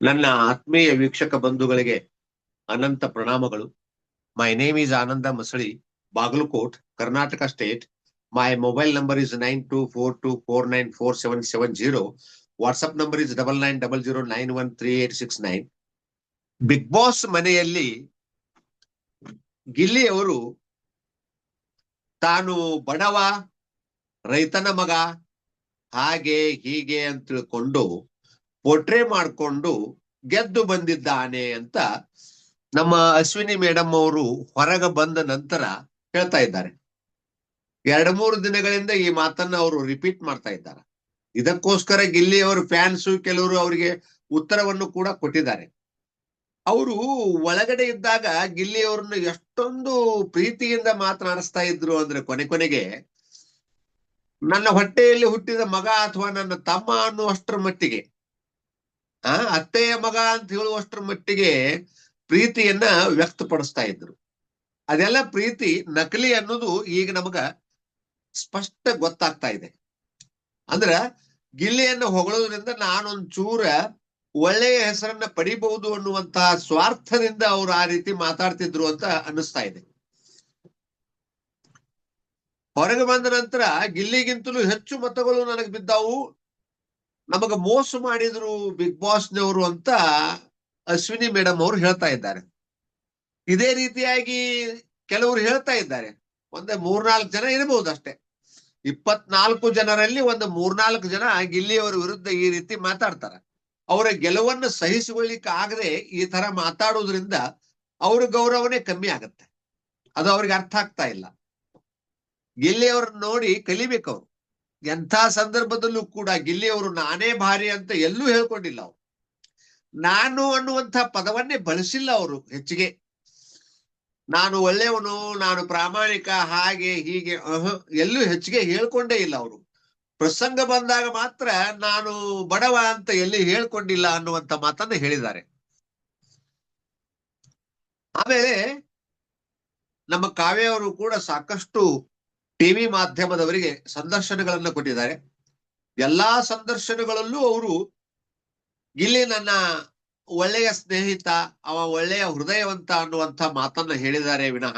ನನ್ನ ಆತ್ಮೀಯ ವೀಕ್ಷಕ ಬಂಧುಗಳಿಗೆ ಅನಂತ ಪ್ರಣಾಮಗಳು. My name is Ananda Masali Bagalkot Karnataka state my mobile number is nine two four two four nine four seven seven zero WhatsApp number is double nine double zero nine one three eight six nine Bigg Boss ಮನೆಯಲ್ಲಿ ಗಿಲ್ಲಿ ಅವರು ತಾನು ಬಡವ, ರೈತನ ಮಗ, ಹಾಗೆ ಹೀಗೆ ಅಂತ ತಿಳ್ಕೊಂಡು ಪೋಟ್ರೆ ಮಾಡಿಕೊಂಡು ಗೆದ್ದು ಬಂದಿದ್ದಾನೆ ಅಂತ ನಮ್ಮ ಅಶ್ವಿನಿ ಮೇಡಮ್ ಅವರು ಹೊರಗೆ ಬಂದ ನಂತರ ಹೇಳ್ತಾ ಇದ್ದಾರೆ. ಎರಡು ಮೂರು ದಿನಗಳಿಂದ ಈ ಮಾತನ್ನ ಅವರು ರಿಪೀಟ್ ಮಾಡ್ತಾ ಇದ್ದಾರೆ. ಇದಕ್ಕೋಸ್ಕರ ಗಿಲ್ಲಿ ಅವರು ಫ್ಯಾನ್ಸ್ ಕೆಲವರು ಅವರಿಗೆ ಉತ್ತರವನ್ನು ಕೂಡ ಕೊಟ್ಟಿದ್ದಾರೆ. ಅವರು ಒಳಗಡೆ ಇದ್ದಾಗ ಗಿಲ್ಲಿ ಅವ್ರನ್ನ ಎಷ್ಟೊಂದು ಪ್ರೀತಿಯಿಂದ ಮಾತನಾಡಿಸ್ತಾ ಇದ್ರು ಅಂದ್ರೆ ಕೊನೆ ಕೊನೆಗೆ, ನನ್ನ ಹೊಟ್ಟೆಯಲ್ಲಿ ಹುಟ್ಟಿದ ಮಗ ಅಥವಾ ನನ್ನ ತಮ್ಮ ಅನ್ನುವಷ್ಟರ ಮಟ್ಟಿಗೆ ಆ ಅತ್ತೆಯ ಮಗ ಅಂತ ಹೇಳುವಷ್ಟರ ಮಟ್ಟಿಗೆ ಪ್ರೀತಿಯನ್ನ ವ್ಯಕ್ತಪಡಿಸ್ತಾ ಇದ್ರು. ಅದೆಲ್ಲ ಪ್ರೀತಿ ನಕಲಿ ಅನ್ನೋದು ಈಗ ನಮಗ ಸ್ಪಷ್ಟ ಗೊತ್ತಾಗ್ತಾ ಇದೆ. ಅಂದ್ರ ಗಿಲ್ಲಿಯನ್ನ ಹೊಗಳೋದ್ರಿಂದ ನಾನೊಂದ್ ಚೂರ ಒಳ್ಳೆಯ ಹೆಸರನ್ನ ಪಡಿಬಹುದು ಅನ್ನುವಂತಹ ಸ್ವಾರ್ಥದಿಂದ ಅವ್ರು ಆ ರೀತಿ ಮಾತಾಡ್ತಿದ್ರು ಅಂತ ಅನ್ನಿಸ್ತಾ ಇದೆ. ಹೊರಗೆ ಬಂದ ನಂತರ ಗಿಲ್ಲಿಗಿಂತಲೂ ಹೆಚ್ಚು ಮತಗಳು ನನಗೆ ಬಿದ್ದಾವು. ನಮಗ ಮೋಸ ಮಾಡಿದ್ರು ಬಿಗ್ ಬಾಸ್ ನವರು ಅಂತ ಅಶ್ವಿನಿ ಮೇಡಮ್ ಅವರು ಹೇಳ್ತಾ ಇದ್ದಾರೆ. ಇದೇ ರೀತಿಯಾಗಿ ಕೆಲವರು ಹೇಳ್ತಾ ಇದ್ದಾರೆ. ಒಂದೇ ಮೂರ್ನಾಲ್ಕು ಜನ ಇರಬಹುದು ಅಷ್ಟೇ. ಇಪ್ಪತ್ನಾಲ್ಕು ಜನರಲ್ಲಿ ಒಂದು ಮೂರ್ನಾಲ್ಕು ಜನ ಗಿಲ್ಲಿಯವರ ವಿರುದ್ಧ ಈ ರೀತಿ ಮಾತಾಡ್ತಾರೆ. ಅವರ ಗೆಲುವನ್ನು ಸಹಿಸಿಕೊಳ್ಳಿಕ್ಕೆ ಆಗದೆ ಈ ತರ ಮಾತಾಡೋದ್ರಿಂದ ಅವ್ರ ಗೌರವನೇ ಕಮ್ಮಿ ಆಗತ್ತೆ. ಅದು ಅವ್ರಿಗೆ ಅರ್ಥ ಆಗ್ತಾ ಇಲ್ಲ. ಗಿಲ್ಲಿಯವ್ರನ್ನ ನೋಡಿ ಕಲಿಬೇಕು ಅವ್ರು ಎಂಥ ಸಂದರ್ಭದಲ್ಲೂ ಕೂಡ ಗಿಲ್ಲಿಯವರು ನಾನೇ ಭಾರಿ ಅಂತ ಎಲ್ಲೂ ಹೇಳ್ಕೊಂಡಿಲ್ಲ ಅವರು. ನಾನು ಅನ್ನುವಂಥ ಪದವನ್ನೇ ಬಳಸಿಲ್ಲ ಅವರು ಹೆಚ್ಚಿಗೆ. ನಾನು ಒಳ್ಳೆಯವನು, ನಾನು ಪ್ರಾಮಾಣಿಕ, ಹಾಗೆ, ಹೀಗೆ ಎಲ್ಲೂ ಹೆಚ್ಚಿಗೆ ಹೇಳ್ಕೊಂಡೇ ಇಲ್ಲ ಅವರು. ಪ್ರಸಂಗ ಬಂದಾಗ ಮಾತ್ರ ನಾನು ಬಡವ ಅಂತ ಎಲ್ಲಿ ಹೇಳ್ಕೊಂಡಿಲ್ಲ ಅನ್ನುವಂತ ಮಾತನ್ನ ಹೇಳಿದ್ದಾರೆ. ಆಮೇಲೆ ನಮ್ಮ ಕಾವ್ಯವರು ಕೂಡ ಸಾಕಷ್ಟು ಟಿವಿ ಮಾಧ್ಯಮದವರಿಗೆ ಸಂದರ್ಶನಗಳನ್ನ ಕೊಟ್ಟಿದ್ದಾರೆ. ಎಲ್ಲಾ ಸಂದರ್ಶನಗಳಲ್ಲೂ ಅವರು ಇಲ್ಲಿ ನನ್ನ ಒಳ್ಳೆಯ ಸ್ನೇಹಿತ, ಅವ ಒಳ್ಳೆಯ ಹೃದಯವಂತ ಅನ್ನುವಂತ ಮಾತನ್ನ ಹೇಳಿದ್ದಾರೆ ವಿನಃ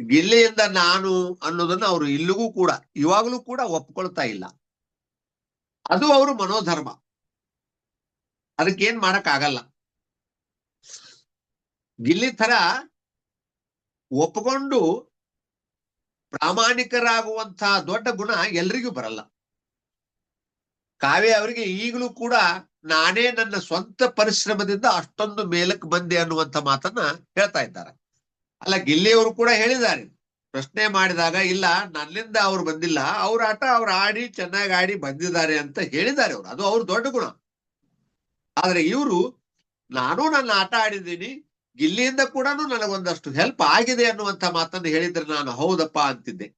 ಗಿಲ್ಲಿಯಿಂದ ನಾನು ಅನ್ನೋದನ್ನ ಅವರು ಇಲ್ಲಿಗೂ ಕೂಡ, ಇವಾಗಲೂ ಕೂಡ ಒಪ್ಕೊಳ್ತಾ ಇಲ್ಲ. ಅದು ಅವರು ಮನೋಧರ್ಮ. ಅದಕ್ಕೇನ್ ಮಾಡಕ್ ಆಗಲ್ಲ ಗಿಲ್ಲಿ ತರ ಒಪ್ಕೊಂಡು ಪ್ರಾಮಾಣಿಕರಾಗುವಂತಹ ದೊಡ್ಡ ಗುಣ ಎಲ್ರಿಗೂ ಬರಲ್ಲ. ಕಾವ್ಯ ಅವರಿಗೆ ಈಗಲೂ ಕೂಡ ನಾನೇ ನನ್ನ ಸ್ವಂತ ಪರಿಶ್ರಮದಿಂದ ಅಷ್ಟೊಂದು ಮೇಲಕ್ಕೆ ಬಂದೆ ಅನ್ನುವಂತ ಮಾತನ್ನ ಹೇಳ್ತಾ ಇದ್ದಾರೆ. ಅಲ್ಲ, ಗಿಲ್ಲಿಯವರು ಕೂಡ ಹೇಳಿದ್ದಾರೆ. ಪ್ರಶ್ನೆ ಮಾಡಿದಾಗ, ಇಲ್ಲ, ನನ್ನಿಂದ ಅವ್ರು ಬಂದಿಲ್ಲ, ಅವ್ರ ಆಟ, ಅವ್ರು ಆಡಿ, ಚೆನ್ನಾಗಿ ಆಡಿ ಬಂದಿದ್ದಾರೆ ಅಂತ ಹೇಳಿದ್ದಾರೆ ಅವರು. ಅದು ಅವ್ರ ದೊಡ್ಡ ಗುಣ. ಆದ್ರೆ ಇವರು, ನಾನು ನನ್ನ ಆಟ ಆಡಿದ್ದೀನಿ ಗಿಲ್ಲಿಯಿಂದ ಕೂಡ ನನಗೊಂದಷ್ಟು ಹೆಲ್ಪ್ ಆಗಿದೆ ಅನ್ನುವಂತ ಮಾತನ್ನು ಹೇಳಿದ್ರೆ ನಾನು ಹೌದಪ್ಪ ಅಂತಿದ್ದೆ.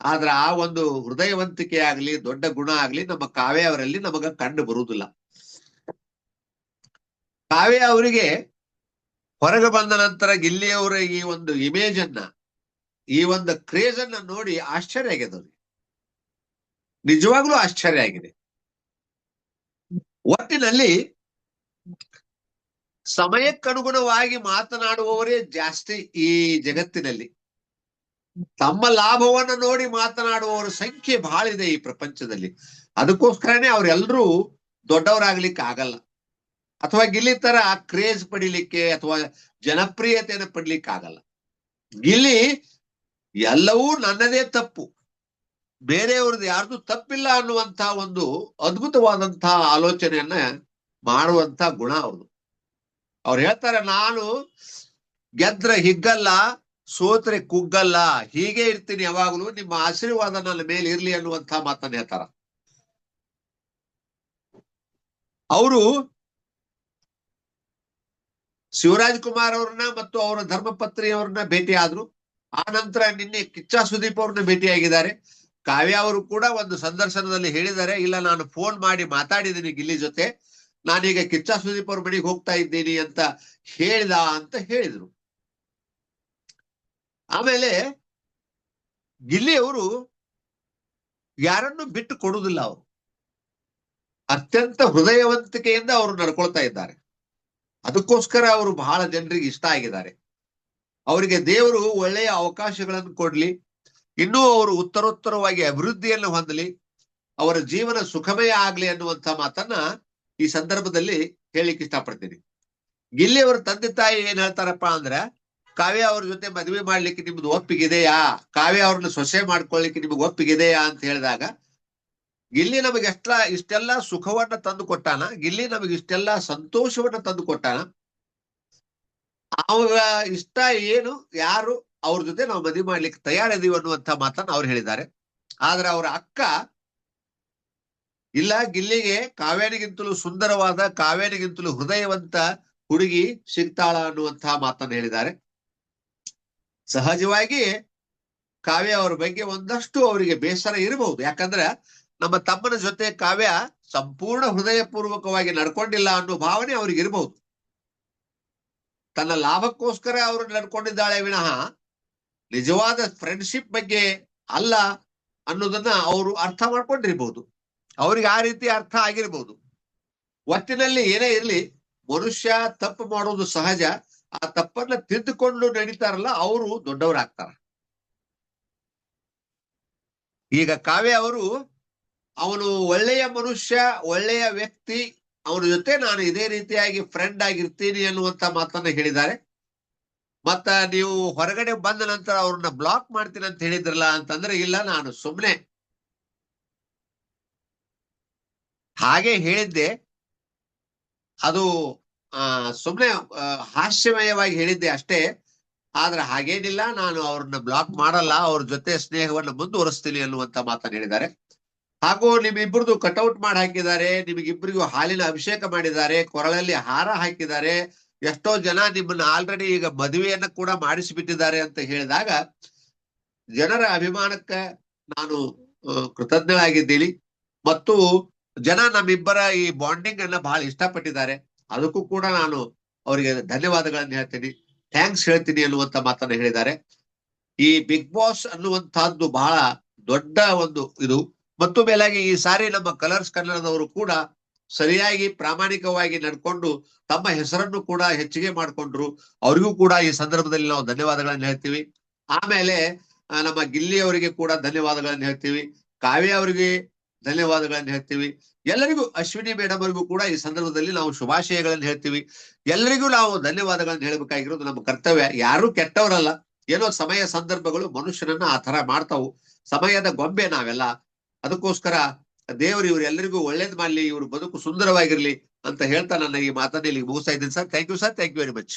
ಆದ್ರೆ ಆ ಒಂದು ಹೃದಯವಂತಿಕೆ ಆಗ್ಲಿ ದೊಡ್ಡ ಗುಣ ಆಗ್ಲಿ, ನಮ್ಮ ಕಾವ್ಯ ಅವರಲ್ಲಿ ನಮಗ ಕಂಡು ಬರುವುದಿಲ್ಲ. ಕಾವ್ಯ ಅವರಿಗೆ ಹೊರಗೆ ಬಂದ ನಂತರ ಗಿಲ್ಲಿಯವರ ಈ ಒಂದು ಇಮೇಜ್ ಅನ್ನ, ಈ ಒಂದು ಕ್ರೇಜ್ ಅನ್ನ ನೋಡಿ ಆಶ್ಚರ್ಯ ಆಗಿದೆ ನಿಜವಾಗ್ಲೂ ಆಶ್ಚರ್ಯ ಆಗಿದೆ. ಒಟ್ಟಿನಲ್ಲಿ ಸಮಯಕ್ಕನುಗುಣವಾಗಿ ಮಾತನಾಡುವವರೇ ಜಾಸ್ತಿ ಈ ಜಗತ್ತಿನಲ್ಲಿ. ತಮ್ಮ ಲಾಭವನ್ನ ನೋಡಿ ಮಾತನಾಡುವವರ ಸಂಖ್ಯೆ ಬಹಳ ಇದೆ ಈ ಪ್ರಪಂಚದಲ್ಲಿ. ಅದಕ್ಕೋಸ್ಕರನೇ ಅವರೆಲ್ಲರೂ ದೊಡ್ಡವರಾಗ್ಲಿಕ್ಕೆ ಆಗಲ್ಲ. ಅಥವಾ ಗಿಲ್ಲಿ ತರ ಕ್ರೇಜ್ ಪಡಿಲಿಕ್ಕೆ ಅಥವಾ ಜನಪ್ರಿಯತೆಯನ್ನು ಪಡ್ಲಿಕ್ಕೆ ಆಗಲ್ಲ. ಗಿಲ್ಲಿ ಎಲ್ಲವೂ ನನ್ನದೇ ತಪ್ಪು. ಬೇರೆಯವ್ರದ್ದು ಯಾರ್ದು ತಪ್ಪಿಲ್ಲ ಅನ್ನುವಂತ ಒಂದು ಅದ್ಭುತವಾದಂತಹ ಆಲೋಚನೆಯನ್ನ ಮಾಡುವಂತ ಗುಣ ಅವ್ರದು ಅವ್ರು ಹೇಳ್ತಾರೆ, ನಾನು ಗೆದ್ರ ಹಿಗ್ಗಲ್ಲ, ಸೋತ್ರೆ ಕುಗ್ಗಲ್ಲ, ಹೀಗೆ ಇರ್ತೀನಿ ಯಾವಾಗಲೂ, ನಿಮ್ಮ ಆಶೀರ್ವಾದ ನನ್ನ ಮೇಲೆ ಇರ್ಲಿ ಅನ್ನುವಂತ ಮಾತನ್ನ ಹೇಳ್ತಾರ. ಅವರು ಶಿವರಾಜ್ ಕುಮಾರ್ ಅವ್ರನ್ನ ಮತ್ತು ಅವರ ಧರ್ಮಪತ್ರಿ ಅವ್ರನ್ನ ಭೇಟಿ ಆದ್ರು ಆ ನಂತರ ನಿನ್ನೆ ಕಿಚ್ಚ ಸುದೀಪ್ ಅವ್ರನ್ನ ಭೇಟಿಯಾಗಿದ್ದಾರೆ. ಕಾವ್ಯ ಅವರು ಕೂಡ ಒಂದು ಸಂದರ್ಶನದಲ್ಲಿ ಹೇಳಿದ್ದಾರೆ, ಇಲ್ಲ, ನಾನು ಫೋನ್ ಮಾಡಿ ಮಾತಾಡಿದ್ದೀನಿ ಗಿಲ್ಲಿ ಜೊತೆ. ನಾನೀಗ ಕಿಚ್ಚ ಸುದೀಪ್ ಅವ್ರ ಮನೆಗೆ ಹೋಗ್ತಾ ಇದ್ದೀನಿ ಅಂತ ಹೇಳಿದ ಅಂತ ಹೇಳಿದ್ರು. ಆಮೇಲೆ ಗಿಲ್ಲಿ ಅವರು ಯಾರನ್ನು ಬಿಟ್ಟು ಕೊಡುವುದಿಲ್ಲ ಅವರು. ಅತ್ಯಂತ ಹೃದಯವಂತಿಕೆಯಿಂದ ಅವರು ನಡ್ಕೊಳ್ತಾ ಇದ್ದಾರೆ. ಅದಕ್ಕೋಸ್ಕರ ಅವರು ಬಹಳ ಜನರಿಗೆ ಇಷ್ಟ ಆಗಿದ್ದಾರೆ. ಅವರಿಗೆ ದೇವರು ಒಳ್ಳೆಯ ಅವಕಾಶಗಳನ್ನು ಕೊಡ್ಲಿ. ಇನ್ನೂ ಅವರು ಉತ್ತರೋತ್ತರವಾಗಿ ಅಭಿವೃದ್ಧಿಯನ್ನು ಹೊಂದಲಿ. ಅವರ ಜೀವನ ಸುಖಮಯ ಆಗ್ಲಿ ಅನ್ನುವಂತ ಮಾತನ್ನ ಈ ಸಂದರ್ಭದಲ್ಲಿ ಹೇಳಿಕ್ ಇಷ್ಟಪಡ್ತೀನಿ. ಗಿಲ್ಲಿ ಅವರ ತಂದೆ ತಾಯಿ ಏನ್ ಹೇಳ್ತಾರಪ್ಪ ಅಂದ್ರ, ಕಾವ್ಯ ಅವ್ರ ಜೊತೆ ಮದುವೆ ಮಾಡ್ಲಿಕ್ಕೆ ನಿಮ್ದು ಒಪ್ಪಿಗಿದೆಯಾ? ಕಾವ್ಯ ಅವ್ರನ್ನ ಸೊಸೆ ಮಾಡ್ಕೊಳ್ಲಿಕ್ಕೆ ನಿಮ್ಗೆ ಒಪ್ಪಿಗಿದೆಯಾ ಅಂತ ಹೇಳಿದಾಗ, ಗಿಲ್ಲಿ ನಮಗೆ ಎಷ್ಟ ಇಷ್ಟೆಲ್ಲ ಸುಖವನ್ನ ತಂದು ಕೊಟ್ಟಾನ, ಗಿಲ್ಲಿ ನಮಗೆ ಇಷ್ಟೆಲ್ಲ ಸಂತೋಷವನ್ನ ತಂದು ಕೊಟ್ಟಾನ, ಅವಾಗ ಇಷ್ಟ ಏನು, ಯಾರು, ಅವ್ರ ಜೊತೆ ನಾವು ಮದುವೆ ಮಾಡ್ಲಿಕ್ಕೆ ತಯಾರಿದೀವಿ ಅನ್ನುವಂತ ಮಾತನ್ನ ಅವ್ರು ಹೇಳಿದ್ದಾರೆ. ಆದ್ರೆ ಅವರ ಅಕ್ಕ ಇಲ್ಲ, ಗಿಲ್ಲಿಗೆ ಕಾವೇರಿಗಿಂತಲೂ ಸುಂದರವಾದ, ಕಾವೇರಿಗಿಂತಲೂ ಹೃದಯವಂತ ಹುಡುಗಿ ಸಿಗ್ತಾಳ ಅನ್ನುವಂತಹ ಮಾತನ್ನು ಹೇಳಿದ್ದಾರೆ. ಸಹಜವಾಗಿ ಕಾವ್ಯ ಅವರ ಬಗ್ಗೆ ಒಂದಷ್ಟು ಅವರಿಗೆ ಬೇಸರ ಇರಬಹುದು. ಯಾಕಂದ್ರೆ ನಮ್ಮ ತಮ್ಮನ ಜೊತೆ ಕಾವ್ಯ ಸಂಪೂರ್ಣ ಹೃದಯ ಪೂರ್ವಕವಾಗಿ ನಡ್ಕೊಂಡಿಲ್ಲ ಅನ್ನೋ ಭಾವನೆ ಅವ್ರಿಗೆ ಇರಬಹುದು. ತನ್ನ ಲಾಭಕ್ಕೋಸ್ಕರ ಅವರು ನಡ್ಕೊಂಡಿದ್ದಾಳೆ ವಿನಃ ನಿಜವಾದ ಫ್ರೆಂಡ್ಶಿಪ್ ಬಗ್ಗೆ ಅಲ್ಲ ಅನ್ನೋದನ್ನ ಅವರು ಅರ್ಥ ಮಾಡ್ಕೊಂಡಿರ್ಬಹುದು ಅವ್ರಿಗೆ ಆ ರೀತಿ ಅರ್ಥ ಆಗಿರ್ಬೋದು. ಒಟ್ಟಿನಲ್ಲಿ ಏನೇ ಇರಲಿ, ಮನುಷ್ಯ ತಪ್ಪು ಮಾಡೋದು ಸಹಜ, ಆ ತಪ್ಪನ್ನ ತಿದ್ದುಕೊಂಡು ನಡೀತಾರಲ್ಲ, ಅವರು ದೊಡ್ಡವರಾಗ್ತಾರ. ಈಗ ಕಾವ್ಯ ಅವರು, ಅವನು ಒಳ್ಳೆಯ ಮನುಷ್ಯ, ಒಳ್ಳೆಯ ವ್ಯಕ್ತಿ, ಅವನ ಜೊತೆ ನಾನು ಇದೇ ರೀತಿಯಾಗಿ ಫ್ರೆಂಡ್ ಆಗಿರ್ತೀನಿ ಅನ್ನುವಂತ ಮಾತನ್ನ ಹೇಳಿದ್ದಾರೆ. ಮತ್ತ ನೀವು ಹೊರಗಡೆ ಬಂದ ನಂತರ ಅವ್ರನ್ನ ಬ್ಲಾಕ್ ಮಾಡ್ತೀನಿ ಅಂತ ಹೇಳಿದ್ರಲ್ಲ ಅಂತಂದ್ರೆ ಇಲ್ಲ, ನಾನು ಸುಮ್ನೆ ಹಾಗೆ ಹೇಳಿದ್ದೆ. ಅದು ಆ ಸುಮ್ನೆ ಆ, ಹಾಸ್ಯಮಯವಾಗಿ ಹೇಳಿದ್ದೆ ಅಷ್ಟೇ. ಆದ್ರೆ ಹಾಗೇನಿಲ್ಲ ನಾನು ಅವ್ರನ್ನ ಬ್ಲಾಕ್ ಮಾಡಲ್ಲ ಅವ್ರ ಜೊತೆ ಸ್ನೇಹವನ್ನ ಮುಂದುವರಿಸ್ತೀನಿ ಅನ್ನುವಂತ ಮಾತನ್ನ ಹೇಳಿದ್ದಾರೆ. ಹಾಗೂ ನಿಮ್ಮಿಬ್ಬರದು ಕಟೌಟ್ ಮಾಡಿ ಹಾಕಿದ್ದಾರೆ ನಿಮಗಿಬ್ಬರಿಗೂ ಹಾಲಿನ ಅಭಿಷೇಕ ಮಾಡಿದ್ದಾರೆ ಕೊರಳಲ್ಲಿ ಹಾರ ಹಾಕಿದ್ದಾರೆ. ಎಷ್ಟೋ ಜನ ನಿಮ್ಮನ್ನ ಆಲ್ರೆಡಿ ಈಗ ಮದುವೆಯನ್ನ ಕೂಡ ಮಾಡಿಸಿಬಿಟ್ಟಿದ್ದಾರೆ ಅಂತ ಹೇಳಿದಾಗ ಜನರ ಅಭಿಮಾನಕ್ಕ ನಾನು ಕೃತಜ್ಞಳಾಗಿದ್ದೀನಿ. ಮತ್ತು ಜನ ನಮ್ಮಿಬ್ಬರ ಈ ಬಾಂಡಿಂಗ್ ಅನ್ನ ಬಹಳ ಇಷ್ಟಪಟ್ಟಿದ್ದಾರೆ. ಅದಕ್ಕೂ ಕೂಡ ನಾನು ಅವರಿಗೆ ಧನ್ಯವಾದಗಳನ್ನ ಹೇಳ್ತೀನಿ. ಥ್ಯಾಂಕ್ಸ್ ಹೇಳ್ತೀನಿ ಅನ್ನುವಂತ ಮಾತನ್ನ ಹೇಳಿದ್ದಾರೆ. ಈ ಬಿಗ್ ಬಾಸ್ ಅನ್ನುವಂತಹದ್ದು ಬಹಳ ದೊಡ್ಡ ಒಂದು ಇದು. ಮತ್ತು ಮೇಲಾಗಿ ಈ ಸಾರಿ ನಮ್ಮ ಕಲರ್ಸ್ ಕನ್ನಡದವರು ಕೂಡ ಸರಿಯಾಗಿ ಪ್ರಾಮಾಣಿಕವಾಗಿ ನಡ್ಕೊಂಡು ತಮ್ಮ ಹೆಸರನ್ನು ಕೂಡ ಹೆಚ್ಚಿಗೆ ಮಾಡ್ಕೊಂಡ್ರು. ಅವರಿಗೂ ಕೂಡ ಈ ಸಂದರ್ಭದಲ್ಲಿ ನಾವು ಧನ್ಯವಾದಗಳನ್ನ ಹೇಳ್ತೀವಿ. ಆಮೇಲೆ ನಮ್ಮ ಗಿಲ್ಲಿ ಅವರಿಗೆ ಕೂಡ ಧನ್ಯವಾದಗಳನ್ನ ಹೇಳ್ತೀವಿ. ಕಾವ್ಯ ಅವರಿಗೆ ಧನ್ಯವಾದಗಳನ್ನ ಹೇಳ್ತೀವಿ. ಎಲ್ಲರಿಗೂ ಅಶ್ವಿನಿ ಮೇಡಮ್ ಅವರಿಗೂ ಕೂಡ ಈ ಸಂದರ್ಭದಲ್ಲಿ ನಾವು ಶುಭಾಶಯಗಳನ್ನು ಹೇಳ್ತೀವಿ. ಎಲ್ಲರಿಗೂ ನಾವು ಧನ್ಯವಾದಗಳನ್ನು ಹೇಳಬೇಕಾಗಿರೋದು ನಮ್ಮ ಕರ್ತವ್ಯ. ಯಾರು ಕೆಟ್ಟವರಲ್ಲ. ಏನೋ ಸಮಯ ಸಂದರ್ಭಗಳು ಮನುಷ್ಯನನ್ನ ಆ ತರ ಮಾಡ್ತಾವು. ಸಮಯದ ಗೊಂಬೆ ನಾವೆಲ್ಲ. ಅದಕ್ಕೋಸ್ಕರ ದೇವರು ಇವರೆಲ್ಲರಿಗೂ ಒಳ್ಳೇದ್ ಮಾಡ್ಲಿ, ಇವರು ಬದುಕು ಸುಂದರವಾಗಿರ್ಲಿ ಅಂತ ಹೇಳ್ತಾ ನನ್ನ ಈ ಮಾತನ್ನ ಇಲ್ಲಿ ಮುಗಿಸ್ತಾ ಇದ್ದೀನಿ sir. Thank you sir thank you very much